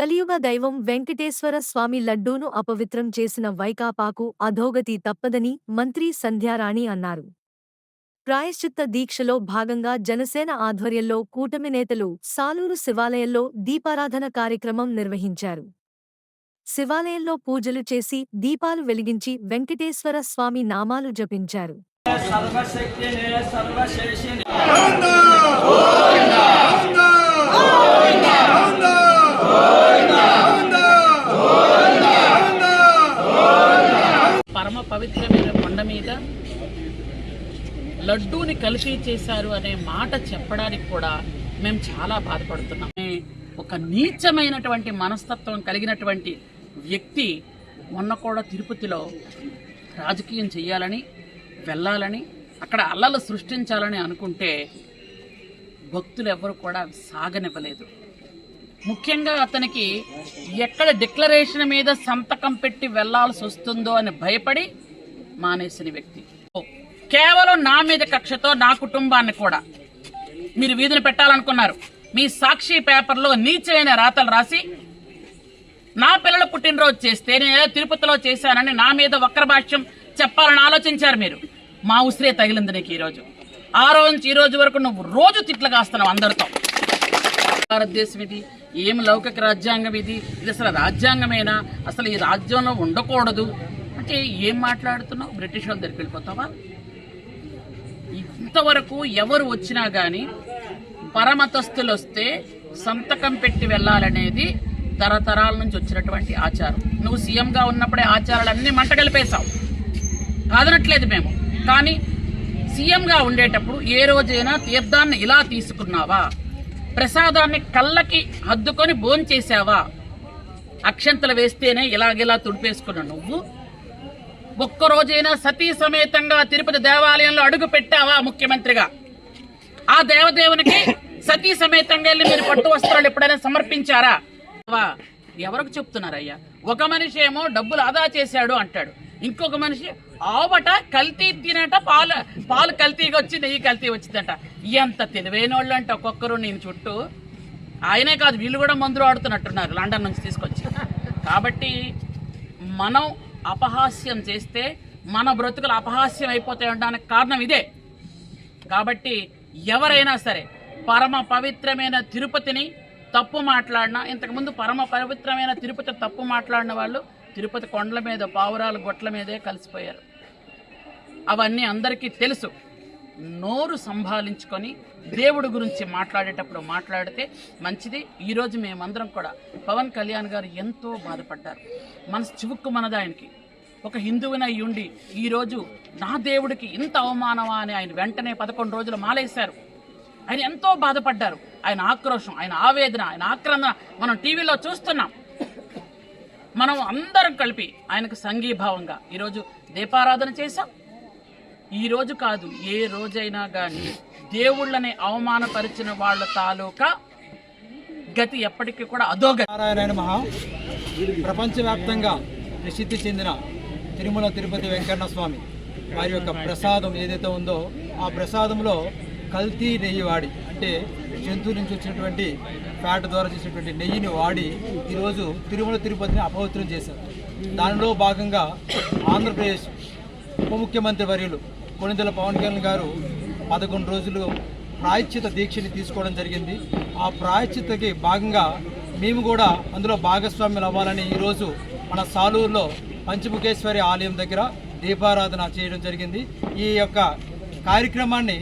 కలియుగ దైవం వెంకటేశ్వర స్వామి లడ్డూను అపవిత్రం చేసిన వైకాపాకు అధోగతి తప్పదని మంత్రి సంధ్యారాణి అన్నారు. ప్రాయశ్చిత్త దీక్షలో భాగంగా జనసేన ఆధ్వర్యంలో కూటమి నేతలు సాలూరు శివాలయంలో దీపారాధన కార్యక్రమం నిర్వహించారు. శివాలయంలో పూజలు చేసి దీపాలు వెలిగించి వెంకటేశ్వర స్వామి నామాలు జపించారు. సర్వశక్తినే సర్వశేషిని. లడ్డూని కలిసి చేశారు అనే మాట చెప్పడానికి కూడా మేము చాలా బాధపడుతున్నాం. ఒక నీచమైనటువంటి మనస్తత్వం కలిగినటువంటి వ్యక్తి మొన్న కూడా తిరుపతిలో రాజకీయం చేయాలని వెళ్ళాలని అక్కడ అల్లలు సృష్టించాలని అనుకుంటే భక్తులు ఎవరు కూడా సాగనివ్వలేదు. ముఖ్యంగా అతనికి ఎక్కడ డిక్లరేషన్ మీద సంతకం పెట్టి వెళ్ళాల్సి వస్తుందో అని భయపడి మానేసిన వ్యక్తి. కేవలం నా మీద కక్షతో నా కుటుంబాన్ని కూడా మీరు వీధిని పెట్టాలనుకున్నారు. మీ సాక్షి పేపర్లో నీచమైన రాతలు రాసి నా పిల్లల పుట్టినరోజు చేస్తే నేను ఏదో తిరుపతిలో చేశానని నా మీద వక్ర భాష్యం చెప్పాలని ఆలోచించారు మీరు. మా ఉసిరే తగిలింది నీకు ఈరోజు. ఆ రోజు నుంచి ఈ రోజు వరకు నువ్వు రోజు తిట్లు కాస్తున్నావు అందరితో. భారతదేశం ఇది ఏం లౌకిక రాజ్యాంగం ఇది? ఇది అసలు రాజ్యాంగమేనా? అసలు ఈ రాజ్యంలో ఉండకూడదు. అంటే ఏం మాట్లాడుతున్నావు? బ్రిటిష్ వాళ్ళ దగ్గరికి వెళ్ళిపోతావా? ఇంతవరకు ఎవరు వచ్చినా కానీ పరమతస్థులు వస్తే సంతకం పెట్టి వెళ్ళాలనేది తరతరాల నుంచి వచ్చినటువంటి ఆచారం. నువ్వు సీఎంగా ఉన్నప్పుడే ఆచారాలన్నీ మంట కలిపేశావు కాదనట్లేదు మేము. కానీ సీఎంగా ఉండేటప్పుడు ఏ రోజైనా తీర్థాన్ని ఇలా తీసుకున్నావా? ప్రసాదాన్ని కళ్ళకి హద్దుకొని భోంచేసావా అక్షంతలు వేస్తేనే ఇలాగిలా తుడిపేసుకున్న నువ్వు ఒక్క రోజైనా సతీ సమేతంగా తిరుపతి దేవాలయంలో అడుగు పెట్టావా ముఖ్యమంత్రిగా? ఆ దేవదేవునికి సతీ సమేతంగా వెళ్ళి మీరు పట్టు వస్త్రాలు ఎప్పుడైనా సమర్పించారా? వా, ఎవరికి చెప్తున్నారయ్యా? ఒక మనిషి ఏమో డబ్బులు ఆదా చేశాడు అంటాడు. ఇంకొక మనిషి ఆవట కల్తీ తినట పాలు పాలు కల్తీగా వచ్చి నెయ్యి కల్తీ వచ్చిందట. ఎంత తెలివైన వాళ్ళు అంటే ఒక్కొక్కరు నేను చుట్టూ. ఆయనే కాదు వీళ్ళు కూడా మందులు ఆడుతున్నట్టున్నారు లండన్ నుంచి తీసుకొచ్చి. కాబట్టి మనం అపహాస్యం చేస్తే మన బ్రతుకులు అపహాస్యం అయిపోతాయి ఉండడానికి కారణం ఇదే. కాబట్టి ఎవరైనా సరే పరమ పవిత్రమైన తిరుపతిని తప్పు మాట్లాడినా ఇంతకుముందు పరమ పవిత్రమైన తిరుపతి తప్పు మాట్లాడిన వాళ్ళు తిరుపతి కొండల మీద పావురాల గొట్ల మీదే కలిసిపోయారు. అవన్నీ అందరికీ తెలుసు. నోరు సంభాలించుకొని దేవుడి గురించి మాట్లాడేటప్పుడు మాట్లాడితే మంచిది. ఈరోజు మేమందరం కూడా పవన్ కళ్యాణ్ గారు ఎంతో బాధపడ్డారు. మనసు చివుక్కు మనది ఆయనకి. ఒక హిందువునై ఉండి ఈరోజు నా దేవుడికి ఇంత అవమానమా అని ఆయన వెంటనే పదకొండు రోజులు మాలేశారు. ఆయన ఎంతో బాధపడ్డారు. ఆయన ఆక్రోషం ఆయన ఆవేదన ఆయన ఆక్రందన మనం టీవీలో చూస్తున్నాం. మనం అందరం కలిపి ఆయనకు సంఘీభావంగా ఈరోజు దీపారాధన చేశాం. ఈ రోజు కాదు ఏ రోజైనా కానీ దేవుళ్ళని అవమానపరిచిన వాళ్ళ తాలూకా గతి ఎప్పటికీ కూడా అధోగతి. నారాయణ మహా ప్రపంచవ్యాప్తంగా ప్రసిద్ధి చెందిన తిరుమల తిరుపతి వెంకన్న స్వామి వారి యొక్క ప్రసాదం ఏదైతే ఉందో ఆ ప్రసాదంలో కల్తీ నెయ్యి వాడి అంటే జంతువు నుంచి వచ్చినటువంటి ఫ్యాట్ ద్వారా చేసినటువంటి నెయ్యిని వాడి ఈరోజు తిరుమల తిరుపతిని అపవిత్రం చేశారు. దానిలో భాగంగా ఆంధ్రప్రదేశ్ ఉప ముఖ్యమంత్రి వర్యులు కొణిదెల పవన్ కళ్యాణ్ గారు పదకొండు రోజులు ప్రాయశ్చిత దీక్షని తీసుకోవడం జరిగింది. ఆ ప్రాయశ్చితకి భాగంగా మేము కూడా అందులో భాగస్వామ్యం అవ్వాలని ఈరోజు మన సాలూరులో పంచముఖేశ్వరి ఆలయం దగ్గర దీపారాధన చేయడం జరిగింది. ఈ యొక్క కార్యక్రమాన్ని